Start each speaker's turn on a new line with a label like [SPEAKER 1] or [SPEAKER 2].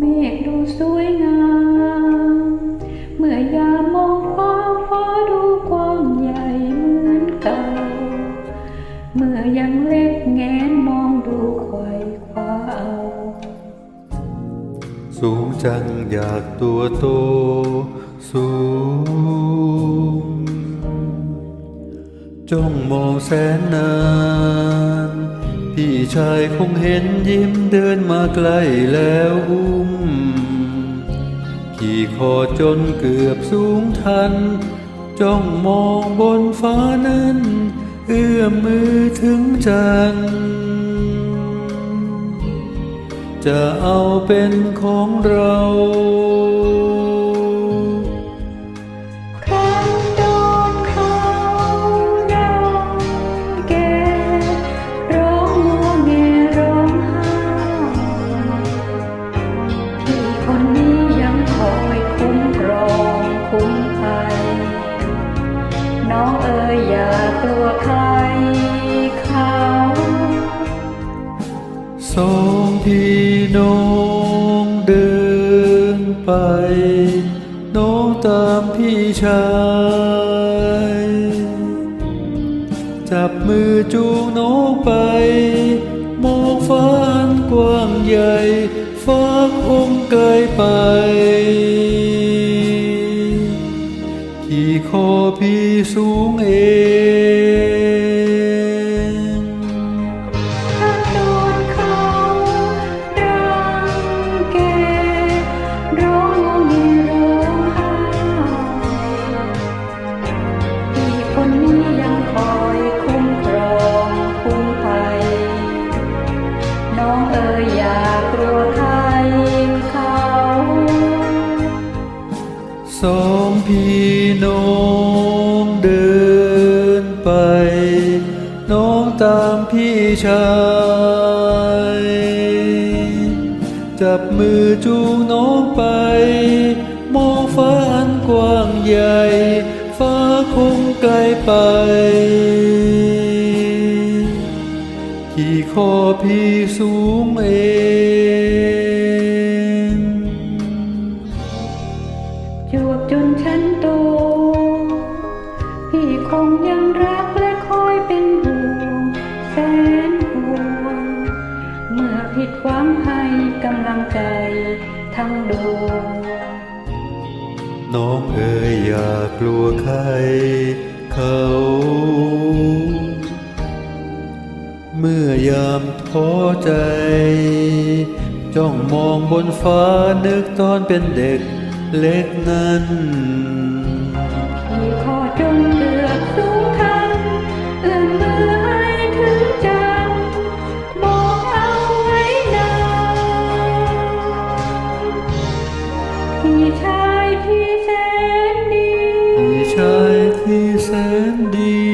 [SPEAKER 1] ดูสวยงาม เมื่อยามมองฟ้าฟ้าดูกว้างใหญ่เหมือนเก่า เมื่อยังเล็กแงนมองดูไขว่คว้าเอา
[SPEAKER 2] สูงจังอยากตัวโตสูง จ้องมองแสนนาน พี่ชายคงเห็นยิ้มเดินมาใกล้แล้วอุ้ม ขี่คอจนเกือบสูงทัน จ้องมองบนฟ้านั้น เอื้อมมือถึงจัน จะเอาเป็นของเรา
[SPEAKER 1] น้องเอ๋ยอย่ากลัวใครเขา
[SPEAKER 2] สองพี่น้องเดินไป น้องตามพี่ชายจับมือจูงน้องไป มองฟ้าอันกว้างใหญ่ พี่สูงเอง
[SPEAKER 1] ถ้าโดนเขารังแกร้องงัวแงร้องไห้พี่คนนี้ยังคอยคุ้มครองคุ้มภัยน้องเอ๋ยอย่ากลัวใครเขา
[SPEAKER 2] สองพี่น้อง ตามพี่ชาย จับมือจูงน้องไป มองฟ้าอันกว้างใหญ่ ฟ้าคงไกลไป ขี่คอพี่สูงเอง
[SPEAKER 1] จวบจนฉันโต พี่คงยังรัก กำลังใจทั้งดวง
[SPEAKER 2] น้องเอ๋ยอย่ากลัวใครเขา เมื่อยามท้อใจ จ้องมองบนฟ้านึกตอนเป็นเด็กเล็กนั้น
[SPEAKER 1] พี่ขอจน ชาย